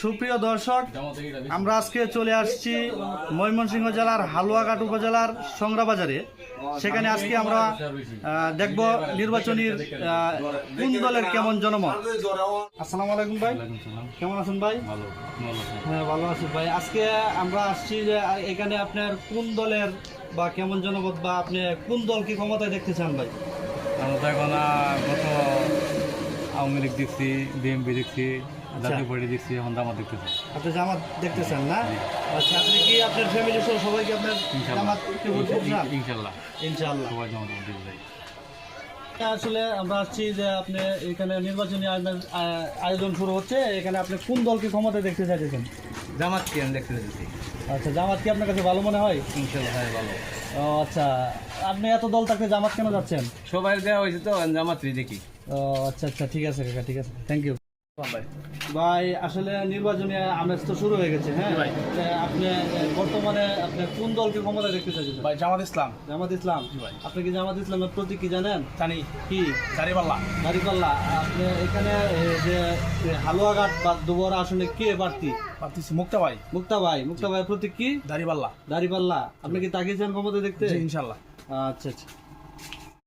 সুপ্রিয় দর্শক, আমরা আজকে চলে আসছি ময়মনসিংহ জেলার হালুয়াঘাট উপজেলার সংগ্রা বাজারে সেখানে আজকে আমরা দেখব নির্বাচনীর কোন দলের কেমন জনমত। আসসালামু আলাইকুম ভাই। কেমন আছেন ভাই? হ্যাঁ ভালো আছি ভাই। আজকে আমরা আসছি যে, এখানে আপনার কোন দলের বা কেমন জনমত বা আপনি কোন দলকে ক্ষমতায় দেখতে চান ভাই? আমরা এখন গত আওয়ামী লীগ দেখছি বিএমপি দেখছি জাতীয় পার্টি দেখছি এখন জামাত দেখতেছি। আপনি জামাত দেখতে চান না আচ্ছা আপনি কি আপনার ফ্যামিলি সহ সবাইকে আপনার জামাত ইনশাল্লাহ। ইনশাল্লাহ। সবাই জামাত দেখতে চাই আসলে আমরা আসছি যে আপনি এখানে নির্বাচনী আয়োজন- শুরু হচ্ছে। এখানে আপনি কোন দলকে ক্ষমতায় দেখতে চাইতেছেন? জামাত কি আমি দেখতে চাইছি আচ্ছা জামাত কি আপনার কাছে ভালো মনে হয়? ইনশাল্লাহ হ্যাঁ ভালো। ও আচ্ছা আপনি এত দল থাকতে জামাত কেন যাচ্ছেন? সবাই দেওয়া হয়েছে তো জামাতই দেখি। ও আচ্ছা আচ্ছা ঠিক আছে কাকা ঠিক আছে। থ্যাংক ইউ ভাই। আসলে নির্বাচনী আমেজ তো শুরু হয়ে গেছে হ্যাঁ? ভাই। আপনি বর্তমানে আপনি কোন দলকে ক্ষমতা দেখতে চাইছেন? ভাই জামাত ইসলাম। জামাত ইসলাম? ভাই। আপনি কি জামাত ইসলামের প্রতীক কি জানেন? জানি। কি? দাঁড়িপাল্লা দাঁড়িপাল্লা আপনি এখানে যে হালুয়াঘাট বা দুবরা আসনে কে প্রার্থী? মুক্তা ভাই। মুক্তা ভাই। মুক্তা ভাইয়ের প্রতীক কি? দাঁড়িপাল্লা দাঁড়িপাল্লা আপনি কি তাকিয়েছেন ক্ষমতা দেখতে? ইনশাল্লাহ আচ্ছা আচ্ছা।